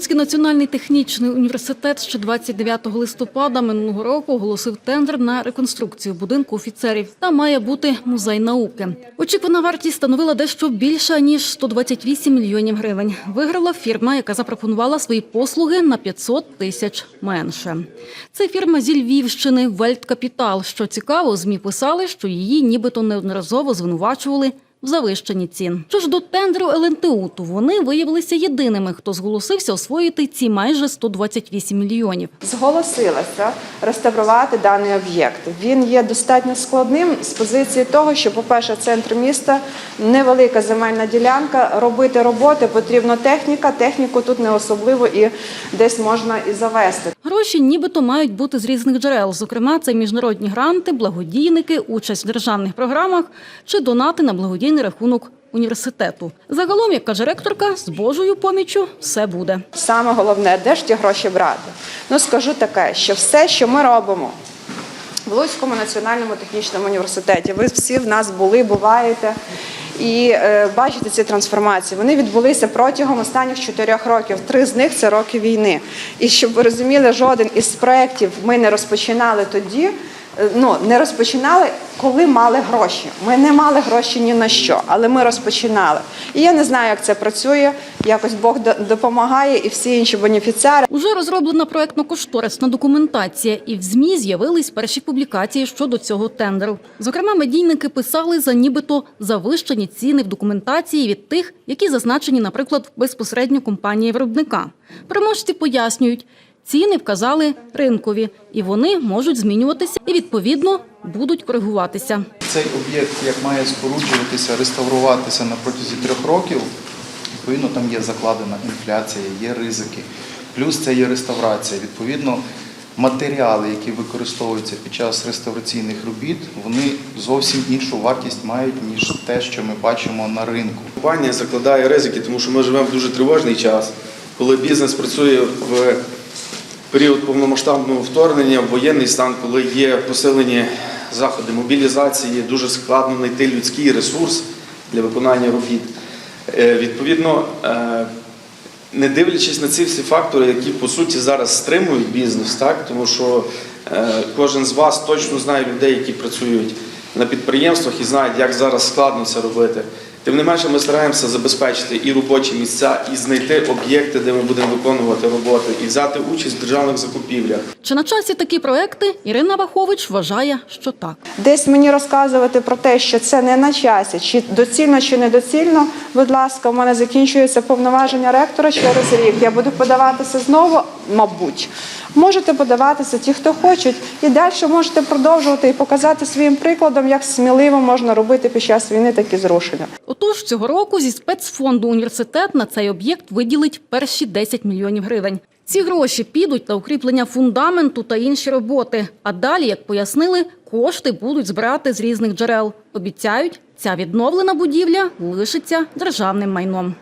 Луцький національний технічний університет ще 29 листопада минулого року оголосив тендер на реконструкцію будинку офіцерів. Там має бути музей науки. Очікувана вартість становила дещо більше ніж 128 мільйонів гривень. Виграла фірма, яка запропонувала свої послуги на 500 тисяч менше. Це фірма зі Львівщини Вельткапітал. Що цікаво, змі писали, що її нібито неодноразово звинувачували в завищенні цін. Що ж до тендеру ЛНТУ, то вони виявилися єдиними, хто зголосився освоїти ці майже 128 мільйонів. зголосилася реставрувати даний об'єкт. Він є достатньо складним з позиції того, що, по-перше, центр міста невелика земельна ділянка. Робити роботи потрібна техніка. Техніку тут не особливо і десь можна і завести. Гроші нібито мають бути з різних джерел. Зокрема, це міжнародні гранти, благодійники, участь в державних програмах чи донати на благодійний рахунок університету. Загалом, як каже ректорка, з Божою поміччю все буде. Саме головне, де ж ті гроші брати? Ну скажу таке, що все, що ми робимо в Луцькому національному технічному університеті, ви всі в нас були, буваєте. І е, бачите ці трансформації. Вони відбулися протягом останніх чотирьох років. Три з них це роки війни. І щоб ви розуміли, жоден із проєктів ми не розпочинали тоді. Е, Ну не розпочинали, коли мали гроші. Ми не мали гроші ні на що, але ми розпочинали. І я не знаю, як це працює. Якось Бог допомагає, і всі інші бенефіціари. Уже розроблена проектно-кошторисна документація, і в ЗМІ з'явились перші публікації щодо цього тендеру. Зокрема, медійники писали за нібито завищені ціни в документації від тих, які зазначені, наприклад, безпосередньо компанії виробника. Переможці пояснюють, ціни вказали ринкові, і вони можуть змінюватися і відповідно будуть коригуватися. Цей об'єкт як має споруджуватися, реставруватися на протязі трьох років. Відповідно, там є закладена інфляція, є ризики. Плюс це є реставрація. Відповідно, матеріали, які використовуються під час реставраційних робіт, вони зовсім іншу вартість мають, ніж те, що ми бачимо на ринку. Компанія закладає ризики, тому що ми живемо в дуже тривожний час, коли бізнес працює в період повномасштабного вторгнення, воєнний стан, коли є посилені заходи мобілізації, дуже складно знайти людський ресурс для виконання робіт. Е, Відповідно, е, не дивлячись на ці всі фактори, які по суті зараз стримують бізнес, так тому що е, кожен з вас точно знає людей, які працюють на підприємствах і знають, як зараз складно це робити. Тим не менше, ми стараємося забезпечити і робочі місця, і знайти об'єкти, де ми будемо виконувати роботи, і взяти участь в державних закупівлях. Чи на часі такі проекти Ірина Вахович вважає, що так. Десь мені розказувати про те, що це не на часі, чи доцільно, чи недоцільно. Будь ласка, у мене закінчується повноваження ректора через рік. Я буду подаватися знову, мабуть. Можете подаватися ті, хто хочуть, і далі можете продовжувати і показати своїм прикладом, як сміливо можна робити під час війни такі зрушення. Отож, цього року зі спецфонду університет на цей об'єкт виділить перші 10 мільйонів гривень. Ці гроші підуть на укріплення фундаменту та інші роботи. А далі, як пояснили, кошти будуть збирати з різних джерел. Обіцяють, ця відновлена будівля лишиться державним майном.